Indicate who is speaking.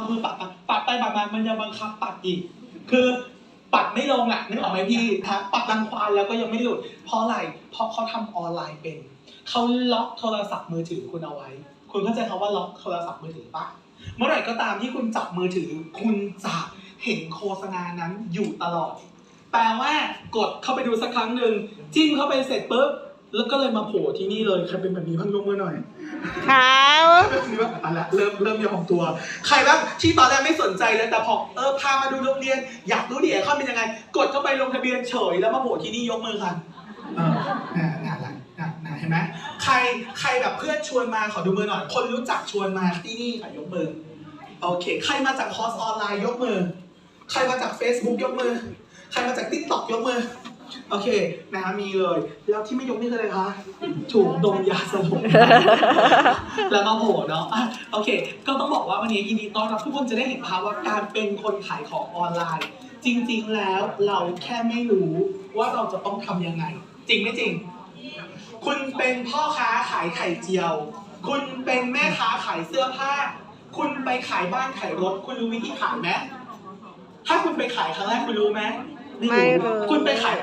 Speaker 1: เอามือปัดปัดปัดไปปัดมามันยังบังคับปัดอีก คือปัดไม่ลงอะนึกออกไหมพี่ฮะปัดรังควานแล้วก็ยังไม่หลุดเพราะอะไรเพราะเขาทำออนไลน์เป็นเขาล็อกโทรศัพท์มือถือคุณเอาไว้ คุณเข้าใจคำว่าล็อกโทรศัพท์มือถือปะเมื่อไหร่ก็ตามที่คุณจับมือถือ คุณจะเห็นโฆษณานั้นอยู่ตลอด แปลว่ากดเข้าไปดูสักครั้งหนึ่งจิ้มเข้าไปเสร็จปุ๊บ แล้วก็เลยมาโผล่ที่นี่เลยใครเป็นแบบนี้บ้างยกมือหน่อย
Speaker 2: ขาว
Speaker 1: นี่ว่าอะละเริ่มเริ่มยอมตัว ใครบ้างที่ตอนแรกไม่สนใจเลยแต่พอเออพามาดูโรงเรียน อยากรู้ดิไอคอนเป็นยังไง กดเข้าไปลงทะเบียนเฉย แล้วมาโผล่ที่นี่ยกมือค่ะเออน่าน่าละน่าน่าเห็นไหมใครใครแบบเพื่อนชวนมาขอดูมือหน่อย คนรู้จักชวนมาที่นี่ค่ะยกมือโอเค ใครมาจากคอร์สออนไลน์ยกมือ ใครมาจาก Facebook ยกมือ ใครมาจาก TikTok ยกมือ โอเคนะมีเลย แล้วที่ไม่ยกนี่คืออะไรคะถูกดมยาสลบแล้วมาโผล่เนาะอะโอเค ก็ต้องบอกว่าวันนี้ยินดีต้อนรับทุกคนจะได้เห็นภาพว่าการเป็นคนขายของออนไลน์ จริง ๆ แล้วเราแค่ไม่รู้ว่าเราจะต้องทำยังไง จริงไม่จริง คุณเป็นพ่อค้าขายไข่เจียว คุณเป็นแม่ค้าขายเสื้อผ้า คุณไปขายบ้านขายรถ คุณรู้วิธีขายไหมถ้าคุณไปขายครั้งแรกคุณรู้ไหม
Speaker 2: ไม่รู้
Speaker 1: คุณไปขาย